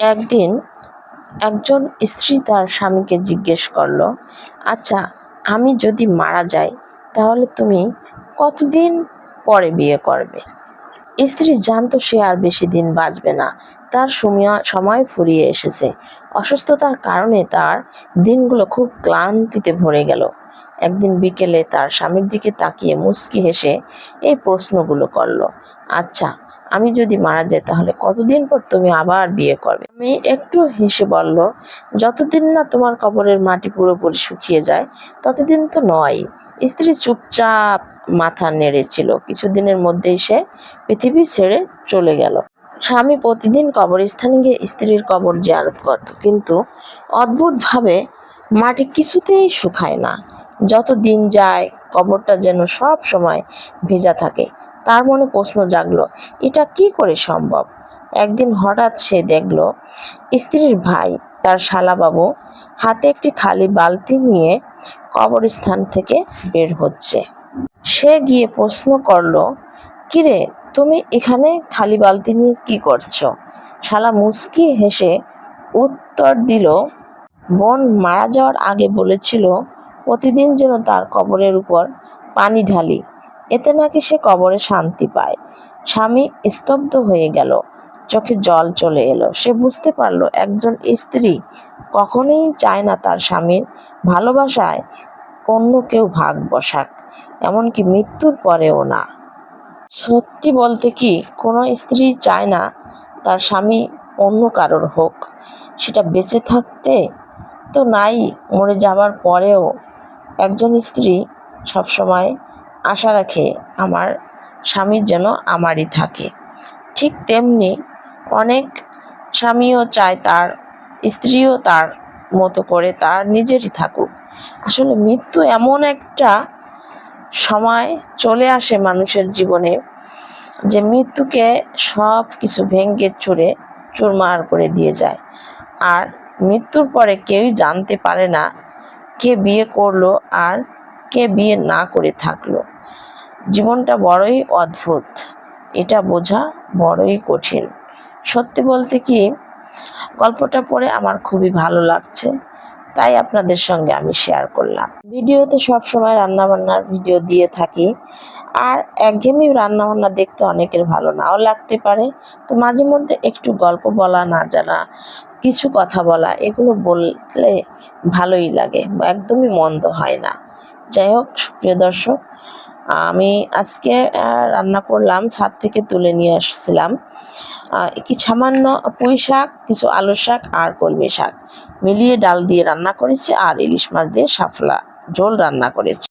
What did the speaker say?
একদিন একজন স্ত্রী তার স্বামীকে জিজ্ঞেস করল আচ্ছা আমি যদি মারা যাই, তাহলে তুমি কতদিন পরে বিয়ে করবে? স্ত্রী জানতো সে আর বেশি দিন বাঁচবে না। তার সময় ফুরিয়ে এসেছে। অসুস্থতার কারণে তার দিনগুলো খুব ক্লান্তিতে ভরে গেল। একদিন বিকেলে তার স্বামীর দিকে তাকিয়ে মুচকি হেসে এই প্রশ্নগুলো করল আচ্ছা আমি যদি মারা যাই তাহলে কতদিন পর তুমি আবার বিয়ে করবে? আমি একটু হেসে বলল, যতদিন না তোমার কবরের মাটি পুরোপুরি শুকিয়ে যায়, ততদিন তো নয়। স্ত্রী চুপচাপ মাথা নেড়েছিল। কিছুদিনের মধ্যেই সে পৃথিবী ছেড়ে চলে গেল। স্বামী প্রতিদিন কবরস্থানে গিয়ে স্ত্রীর কবর জিয়ারত করত। কিন্তু অদ্ভুতভাবে মাটি কিছুতেই শুকায় না। যত দিন যায় কবরটা যেন সব সময় ভেজা থাকে। তার মনে প্রশ্ন জাগলো, এটা কি করে সম্ভব? একদিন হঠাৎ সে দেখল, স্ত্রীর ভাই, তার শালাবাবু হাতে একটি খালি বালতি নিয়ে কবরস্থান থেকে বের হচ্ছে। সে গিয়ে প্রশ্ন করল কিরে তুমি এখানে খালি বালতি নিয়ে কি করছ? শালা মুচকি হেসে উত্তর দিল, বোন মারা যাওয়ার আগে বলেছিল, প্রতিদিন যেন তার কবরের উপর পানি ঢালি এতে নাকি সে কবরে শান্তি পায়। স্বামী স্তব্ধ হয়ে গেল। চোখে জল চলে এলো। সে বুঝতে পারল একজন স্ত্রী কখনোই চায় না তার স্বামীর ভালোবাসায় অন্য কেউ ভাগ বসাক, এমনকি মৃত্যুর পরেও না। সত্যি বলতে কি, কোনো স্ত্রী চায় না তার স্বামী অন্য কারোর হোক। সেটা বেঁচে থাকতে তো নাই, মরে যাবার পরেও একজন স্ত্রী সবসময় আশা রাখে আমার স্বামীর যেন আমারই থাকে। ঠিক তেমনি অনেক স্বামীও চায় তার, স্ত্রীও তার মতো করে তার নিজেরই থাকুক। আসলে মৃত্যু এমন একটা সময় চলে আসে মানুষের জীবনে যে মৃত্যুকে সব কিছু ভেঙ্গে চুরে চুরমার করে দিয়ে যায়। আর মৃত্যুর পরে কেউই জানতে পারে না কে বিয়ে করল আর কে বিয়ে না করে থাকল। জীবনটা বড়ই অদ্ভুত। এটা বোঝা বড়ই কঠিন। সত্যি বলতে কি, গল্পটা পড়ে আমার খুবই ভালো লাগছে, তাই আপনাদের সঙ্গে আমি শেয়ার করলাম। ভিডিওতে সব সময় রান্নাবান্নার ভিডিও দিয়ে থাকি, আর একঘেয়েমি রান্নাবান্না দেখতে অনেকের ভালো নাও লাগতে পারে। তো মাঝে মধ্যে একটু গল্প বলা, না জানা, কিছু কথা বলা, এগুলো বললে ভালোই লাগে, একদমই মন্দ হয় না। যাই হোক প্রিয় দর্শক, আমি আজকে রান্না করলাম, ছাদ থেকে তুলে নিয়ে আসছিলাম। কি সামান্য পুঁই শাক, কিছু আলু শাক আর কলমি শাক। মিলিয়ে ডাল দিয়ে রান্না করেছি আর ইলিশ মাছ দিয়ে সাফলা ঝোল রান্না করেছি।